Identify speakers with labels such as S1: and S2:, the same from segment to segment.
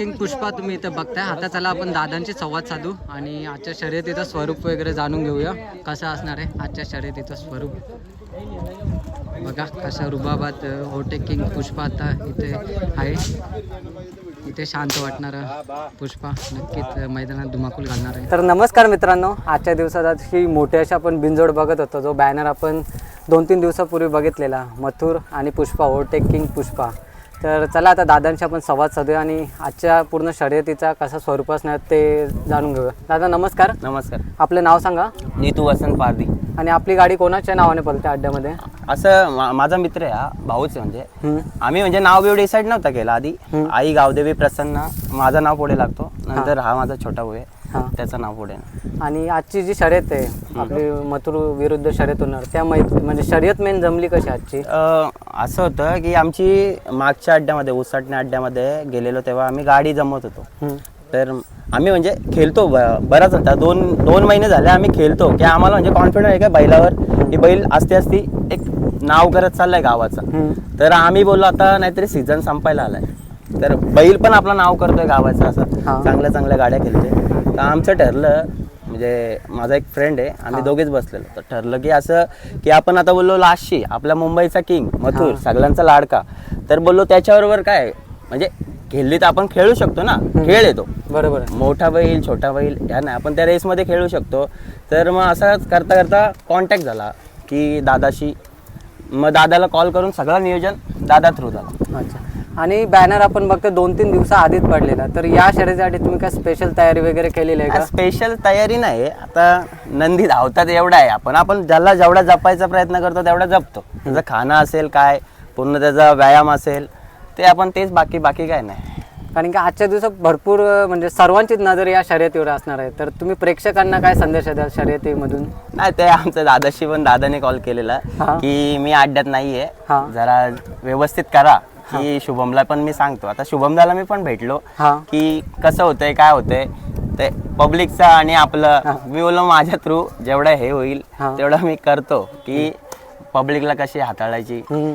S1: King Pushpa तुम्ही इथे बघताय. आता चला आपण दादांशी संवाद साधू आणि आजच्या शर्यतीचं स्वरूप वगैरे जाणून घेऊया. कसं असणार आहे आजच्या शर्यतीचं स्वरूप? बघा कशा रुबाबात होटे किंग पुष्पा आता इथे आहे. इथे शांत वाटणार पुष्पा नक्कीच मैदानात धुमाकूल घालणार आहे. तर नमस्कार मित्रांनो आजच्या दिवसात ही मोठी अशी आपण बिंजोड बघत होतो. जो बॅनर आपण दोन तीन दिवसापूर्वी बघितलेला मथुर आणि पुष्पा ओव्हरटेक किंग पुष्पा. तर चला आता दादांशी आपण संवाद साधूया आणि आजच्या पूर्ण शर्यतीचा कसा स्वरूप असणार ते जाणून घेऊया. दादा नमस्कार.
S2: नमस्कार.
S1: आपलं नाव सांगा.
S2: नीतू वसंत पारदी
S1: आणि आपली गाडी कोणाच्या नावाने पळते अड्ड्यामध्ये?
S2: असं मा- माझा मित्र आहे हा भाऊच आहे म्हणजे. आम्ही म्हणजे नाव बिव डिसाईड नव्हता केला आधी. आई गावदेवी प्रसन्न माझं नाव पुढे लागतो. नंतर हा माझा छोटा भाऊ
S1: हा.
S2: आहे त्याचं नाव पुढे.
S1: आणि आजची जी शर्यत आहे आपली मथुर विरुद्ध शर्यत होणार त्या मैत्री म्हणजे शर्यत मेन जमली कशी आजची?
S2: अं, असं होतं की आमची मागच्या अड्ड्यामध्ये उसाटण्या अड्ड्यामध्ये गेलेलो तेव्हा आम्ही गाडी जमवत होतो.
S1: हम्म.
S2: तर आम्ही म्हणजे खेळतो ब- बराच होता दोन दोन महिने झाले आम्ही खेळतो. की आम्हाला म्हणजे कॉन्फिडन्स आहे का बैलावर? की बैल असते असती नाव करत चाललंय गावाचं. तर आम्ही बोललो आता नाहीतरी सीझन संपायला आलाय. तर बैल पण आपलं नाव करतोय गावाचं. असं. चांगल्या चांगल्या गाड्या खेळतोय. तर आमचं ठरलं म्हणजे माझा एक फ्रेंड आहे आम्ही दोघेच बसलेलो. तर ठरलं की असं की आपण आता बोललो लास्टशी आपल्या मुंबईचा किंग मथुर सगळ्यांचा लाडका. तर बोललो त्याच्याबरोबर काय म्हणजे खेळली तर आपण खेळू शकतो ना खेळ येतो.
S1: बरोबर.
S2: मोठा बैल छोटा बैल ह्या नाही आपण त्या रेसमध्ये खेळू शकतो. तर मग असंच करता करता कॉन्टॅक्ट झाला की दादाशी मग दादाला कॉल करून सगळं नियोजन दादा थ्रू झाला.
S1: अच्छा. आणि बॅनर आपण बघतो दोन तीन दिवसा आधीच पडलेला. तर या शर्यतीसाठी तुम्ही काय स्पेशल तयारी वगैरे केलेली आहे का?
S2: स्पेशल तयारी नाही. आता नंदी धावतात एवढा आहे. आपण आपण ज्याला जेवढा जपायचा प्रयत्न करतो तेवढा जपतो. त्याचं खाणं असेल काय पूर्ण त्याचा व्यायाम असेल ते आपण तेच बाकी बाकी काय नाही.
S1: कारण की आजच्या दिवसात भरपूर म्हणजे सर्वांचीच नजर या शर्यतीवर असणार आहे. तर तुम्ही प्रेक्षकांना काय संदेश द्याल शर्यतीमधून?
S2: नाही ते आमच्या दादाशी पण दादाने कॉल केलेला
S1: हा.
S2: की मी अड्ड्यात नाहीये.
S1: हा.
S2: जरा व्यवस्थित करा. की शुभमला पण मी सांगतो. आता शुभमदाला मी पण भेटलो
S1: हा.
S2: की कसं होतंय काय होतंय ते पब्लिकचा आणि आपलं मी बोललो माझ्या थ्रू जेवढं हे होईल
S1: हा.
S2: तेवढं मी करतो की पब्लिकला कशी हाताळायची.
S1: हम्म.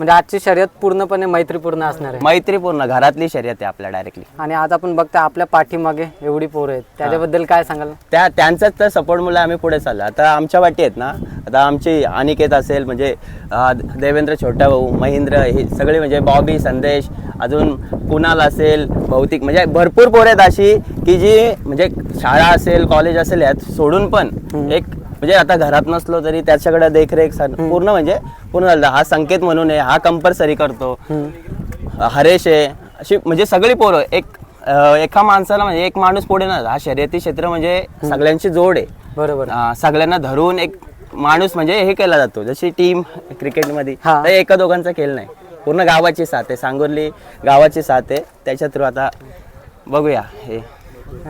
S1: म्हणजे आजची शर्यत पूर्णपणे मैत्रीपूर्ण असणार आहे.
S2: मैत्रीपूर्ण घरातली शर्यत आहे आपल्या डायरेक्टली
S1: आणि आज आपण बघतो आपल्या पाठीमागे एवढी पोरं आहेत. त्याच्याबद्दल काय सांगाल?
S2: त्या त्यांचाच तर सपोर्ट मुळे आम्ही पुढे चाललो. आता आमच्या वाटी आहेत ना आता आमची अनिकेत असेल म्हणजे अं, देवेंद्र छोटा भाऊ महेंद्र हे सगळे म्हणजे बॉबी संदेश अजून कुणाल असेल भौतिक म्हणजे भरपूर पोरं आहेत अशी की जी म्हणजे शाळा असेल कॉलेज असेल यात सोडून पण एक म्हणजे आता घरात नसलो तरी त्याच्याकडे देखरेख पूर्ण म्हणजे पूर्ण झालं. हा संकेत म्हणून आहे हा कंपल्सरी करतो. हरेश आहे अशी म्हणजे सगळी पोरं एक एका माणसाला म्हणजे एक माणूस पुढे ना हा शर्यती क्षेत्र म्हणजे सगळ्यांची जोड आहे.
S1: बरोबर.
S2: सगळ्यांना धरून एक माणूस म्हणजे हे केला जातो. जशी टीम क्रिकेटमध्ये
S1: हा.
S2: एका दोघांचा खेळ नाही. पूर्ण गावाची साथ आहे. सांगोर्ली गावाची साथ आहे. त्याच्या थ्रू आता बघूया हे.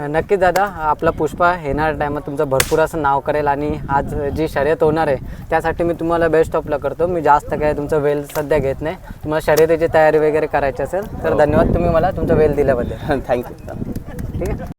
S1: नक्कीच दादा आपला पुष्पा येणार टायमात तुमचं भरपूर असं नाव करेल आणि आज जी शर्यत होणार आहे त्यासाठी मी तुम्हाला बेस्ट ऑफला करतो. मी जास्त काय तुमचं वेल सध्या घेत नाही. तुम्हाला शर्यतीची तयारी वगैरे करायची असेल तर धन्यवाद तुम्ही मला तुमचा वेल दिल्याबद्दल.
S2: थँक्यू
S1: ठीक आहे?